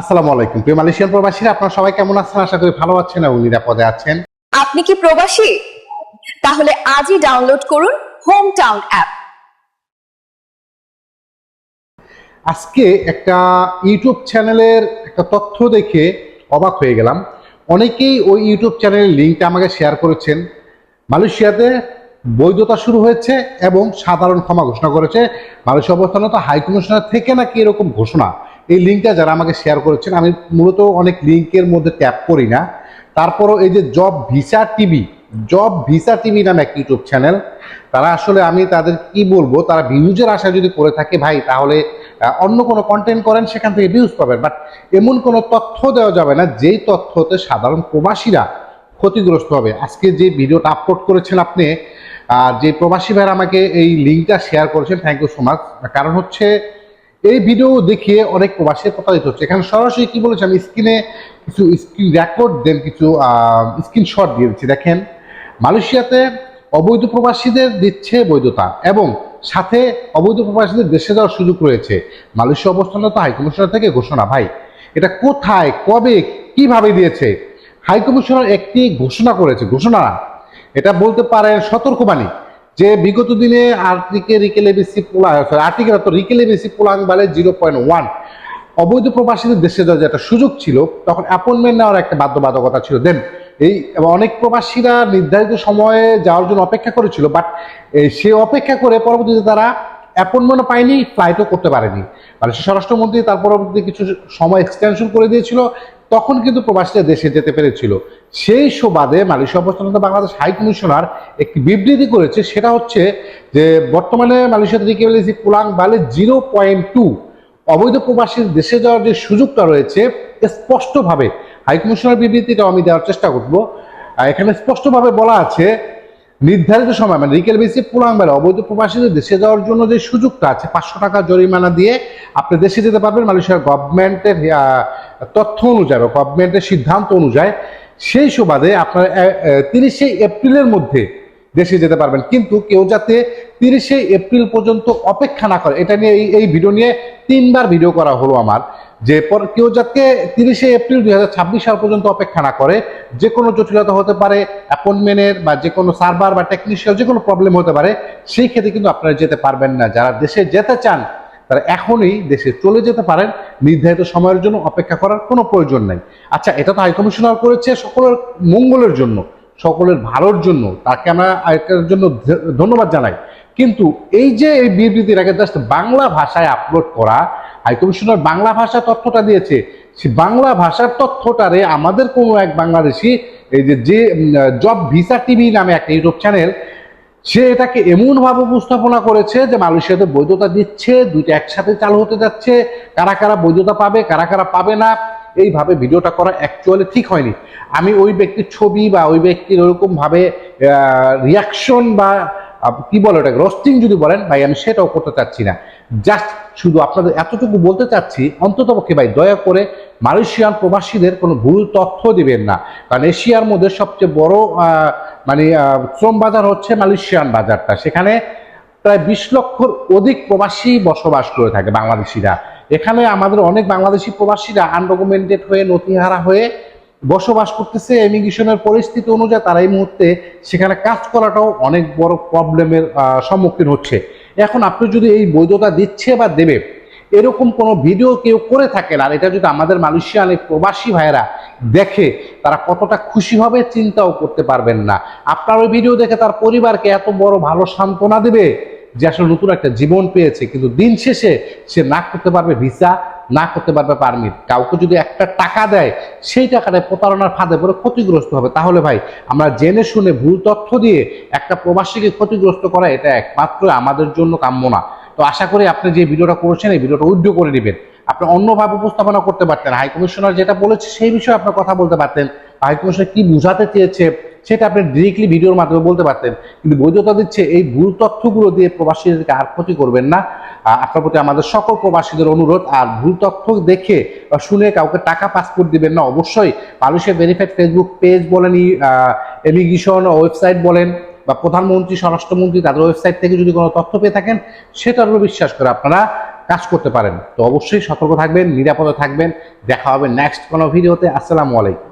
আসসালামু আলাইকুম। প্রিয় মালয়েশিয়ান প্রবাসীরা আপনারা সবাই কেমন আছেন? আশা করি ভালো আছেন এবং নিরাপদে আছেন। আপনি কি প্রবাসী? তাহলে আজই ডাউনলোড করুন হোম টাউন অ্যাপ। আজকে একটা ইউটিউব চ্যানেলের একটা তথ্য দেখে অবাক হয়ে গেলাম। অনেকেই ওই ইউটিউব চ্যানেলের লিঙ্কটা আমাকে শেয়ার করেছেন। মালয়েশিয়াতে বৈধতা শুরু হয়েছে এবং সাধারণ ক্ষমা ঘোষণা করেছে। মালয়েশিয়া অবস্থানত হাই কমিশনার থেকে নাকি এরকম ঘোষণা এই লিঙ্কটা যারা আমাকে শেয়ার করেছেন, আমি মূলত অনেক লিঙ্কের মধ্যে ট্যাপ করি না। তারপরও এই যে job visa TV job visa TV নামে এক ইউটিউব চ্যানেল তারা আসলে আমি তাদের কি বলব, তারা ভিউজের আশা যদি করে থাকে, ভাই, তাহলে অন্য কোনো কন্টেন্ট করেন, সেখান থেকে ভিউজ পাবেন। বাট এমন কোনো তথ্য দেওয়া যাবে না, যেই তথ্যতে সাধারণ প্রবাসীরা ক্ষতিগ্রস্ত হবে। আজকে যে ভিডিওটা আপলোড করেছেন আপনি আর যে প্রবাসী ভাইরা আমাকে এই লিঙ্কটা শেয়ার করেছেন থ্যাংক ইউ সো মাচ কারণ হচ্ছে এই ভিডিও দেখিয়ে অনেক প্রবাসী প্রতারিত হচ্ছে। এখানে সরাসরি কি বলেছে? আমি স্ক্রিনে কিছু স্ক্রিন রেকর্ড দেন, কিছু স্ক্রিনশট দিয়ে দিচ্ছি। দেখেন, মালয়েশিয়াতে অবৈধ প্রবাসীদের দিচ্ছে বৈধতা এবং সাথে অবৈধ প্রবাসীদের দেশে যাওয়ার সুযোগ রয়েছে। মালয়েশিয়া অবস্থানত হাইকমিশনার থেকে ঘোষণা, ভাই। এটা কোথায়, কবে, কীভাবে দিয়েছে? হাইকমিশনার একটি ঘোষণা করেছে। ঘোষণা, এটা বলতে পারেন সতর্কবাণী। যে বিগত দিনে আর্টিকে রিকেলে বেশি পোলা আর্টিকে তো রিকেলে বেশি পোলাং বালে জিরো পয়েন্ট ওয়ান অবৈধ প্রবাসীদের দেশে যাওয়ার যে একটা সুযোগ ছিল, তখন অ্যাপয়েন্টমেন্ট নেওয়ার একটা বাধ্যবাধকতা ছিল। দেন এই অনেক প্রবাসীরা নির্ধারিত সময়ে যাওয়ার জন্য অপেক্ষা করেছিল বাট সে অপেক্ষা করে পরবর্তীতে তারা অ্যাপয়েন্টমেন্টও পায়নি ফ্লাইটও করতে পারেনি। মানে স্বরাষ্ট্রমন্ত্রী তার পরবর্তীতে কিছু সময় এক্সটেনশন করে দিয়েছিল, তখন কিন্তু প্রবাসীরা দেশে যেতে পেরেছিল। সেই সুবাদে মালয়েশিয়া অবস্থানত বাংলাদেশ হাই কমিশনার একটি বিবৃতি করেছে, সেটা হচ্ছে যে বর্তমানে মালয়েশিয়াতে রিকেবেলিসি পুলাং বালে জিরো পয়েন্ট টু অবৈধ প্রবাসীর দেশে যাওয়ার যে সুযোগটা রয়েছে, স্পষ্টভাবে হাইকমিশনার বিবৃতিটা আমি দেওয়ার চেষ্টা করব। এখানে স্পষ্টভাবে বলা আছে, নির্ধারিত সময় মানে রিকেল বেসি পুরাং বেলা অবৈধ প্রবাসীদের দেশে যাওয়ার জন্য যে সুযোগটা আছে, পাঁচশো টাকা জরিমানা দিয়ে আপনি দেশে যেতে পারবেন। মালয়েশিয়ার গভর্নমেন্টের তথ্য অনুযায়ী গভর্নমেন্টের সিদ্ধান্ত অনুযায়ী সেই সুবাদে আপনার তিরিশে এপ্রিলের মধ্যে দেশে যেতে পারবেন। কিন্তু কেউ যাতে তিরিশে এপ্রিল পর্যন্ত অপেক্ষা না করে, এটা নিয়ে এই- ভিডিও নিয়ে তিনবার ভিডিও করা হলো আমার, যে পর কেউ যাতে তিরিশে এপ্রিল দুই হাজার ছাব্বিশ সাল পর্যন্ত অপেক্ষা না করে, যে কোনো জটিলতা হতে পারে, অ্যাপয়েন্টমেন্টের বা যে কোনো সার্ভার বা টেকনিশিয়াল যে কোনো প্রবলেম হতে পারে, সেই ক্ষেত্রে কিন্তু আপনারা যেতে পারবেন না। যারা দেশে যেতে চান তারা এখনই দেশে চলে যেতে পারেন। নির্ধারিত সময়ের জন্য অপেক্ষা করার কোনো প্রয়োজন নাই। আচ্ছা এটা তো হাইকমিশনার করেছে সকলের মঙ্গলের জন্য, সকলের ভালোর জন্য। তাকে আমরা এটার জন্য ধন্যবাদ জানাই। কিন্তু এই যে এই বিবৃতির আগে জাস্ট বাংলা ভাষায় আপলোড করা হাইকমিশনার বাংলা ভাষা তথ্যটা দিয়েছে। সে বাংলা ভাষার তথ্যটারে আমাদের কোনো এক বাংলাদেশি, এই যে যে জব ভিসা টিভি নামে একটা ইউটিউব চ্যানেল সে এটাকে এমনভাবে উপস্থাপনা করেছে যে মালয়েশিয়াতে বৈধতা দিচ্ছে, দুইটা একসাথে চালু হতে যাচ্ছে, কারা কারা বৈধতা পাবে, কারা কারা পাবে না, এইভাবে ভিডিওটা করা অ্যাকচুয়ালি ঠিক হয়নি। আমি ওই ব্যক্তির ছবি বা ওই ব্যক্তির ওরকমভাবে রিয়াকশন বা কি বলে ওটাকে রোস্টিং যদি বলেন, ভাই, আমি সেটাও করতে চাচ্ছি না। জাস্ট শুধু আপনাদের এতটুকু বলতে চাচ্ছি অন্ততপক্ষে ভাই, দয়া করে মালয়েশিয়ান প্রবাসীদের কোনো ভুল তথ্য দিবেন না। কারণ এশিয়ার মধ্যে সবচেয়ে বড় মানে শ্রম বাজার হচ্ছে মালয়েশিয়ান বাজারটা। সেখানে প্রায় বিশ লক্ষর অধিক প্রবাসী বসবাস করে থাকে বাংলাদেশিরা। এখানে আমাদের অনেক বাংলাদেশি প্রবাসীরা আনডকুমেন্টেড হয়ে, নথিহারা হয়ে বসবাস করতেছে। ইমিগ্রেশনের পরিস্থিতি অনুযায়ী তারা এই মুহূর্তে সেখানে কাজ করাটাও অনেক বড় প্রবলেমের সম্মুখীন হচ্ছে। এখন আপনি যদি এই বৈধতা দিচ্ছে বা দেবে, এরকম কোনো ভিডিও কেউ করে থাকেন, আর এটা যদি আমাদের মালয়েশিয়ান এই প্রবাসী ভাইয়েরা দেখে, তারা কতটা খুশি হবে চিন্তাও করতে পারবেন না। আপনার ওই ভিডিও দেখে তার পরিবারকে এত বড় ভালো সান্ত্বনা দেবে যে আসলে নতুন একটা জীবন পেয়েছে, কিন্তু দিন শেষে সে না করতে পারবে ভিসা না করতে পারবে পারমিট কাউকে যদি একটা টাকা দেয়, সেই টাকাটা প্রতারণার ফাঁদে পড়ে ক্ষতিগ্রস্ত হবে। তাহলে ভাই, আমরা জেনে শুনে ভুল তথ্য দিয়ে একটা প্রবাসীকে ক্ষতিগ্রস্ত করা এটা একমাত্র আমাদের জন্য কাম্য না। তো আশা করি আপনি যে ভিডিওটা করেছেন, এই ভিডিওটা উদ্যোগ করে নেবেন। আপনি অন্যভাবে উপস্থাপনা করতে পারতেন। হাই কমিশনার যেটা বলেছে, সেই বিষয়ে আপনার কথা বলতে পারতেন। হাই কমিশনার কি বুঝাতে চেয়েছে? সেটা আপনি ডিরেক্টলি ভিডিওর মাধ্যমে বলতে পারতেন। কিন্তু বৈধতা দিচ্ছে এই ভুল তথ্যগুলো দিয়ে প্রবাসীদেরকে আর ক্ষতি করবেন না। আপনার প্রতি আমাদের সকল প্রবাসীদের অনুরোধ, আর ভুল তথ্য দেখে বা শুনে কাউকে টাকা পাসপোর্ট দিবেন না, অবশ্যই মানুষের ভেরিফাইড ফেসবুক পেজ বলেন এমিগ্রেশন ওয়েবসাইট বলেন, বা প্রধানমন্ত্রী, স্বরাষ্ট্রমন্ত্রী, তাদের ওয়েবসাইট থেকে যদি কোনো তথ্য পেয়ে থাকেন, সেটার উপর বিশ্বাস করে আপনারা কাজ করতে পারেন। তো অবশ্যই সতর্ক থাকবেন, নিরাপদে থাকবেন। দেখা হবে নেক্সট কোনো ভিডিওতে আসসালামু আলাইকুম।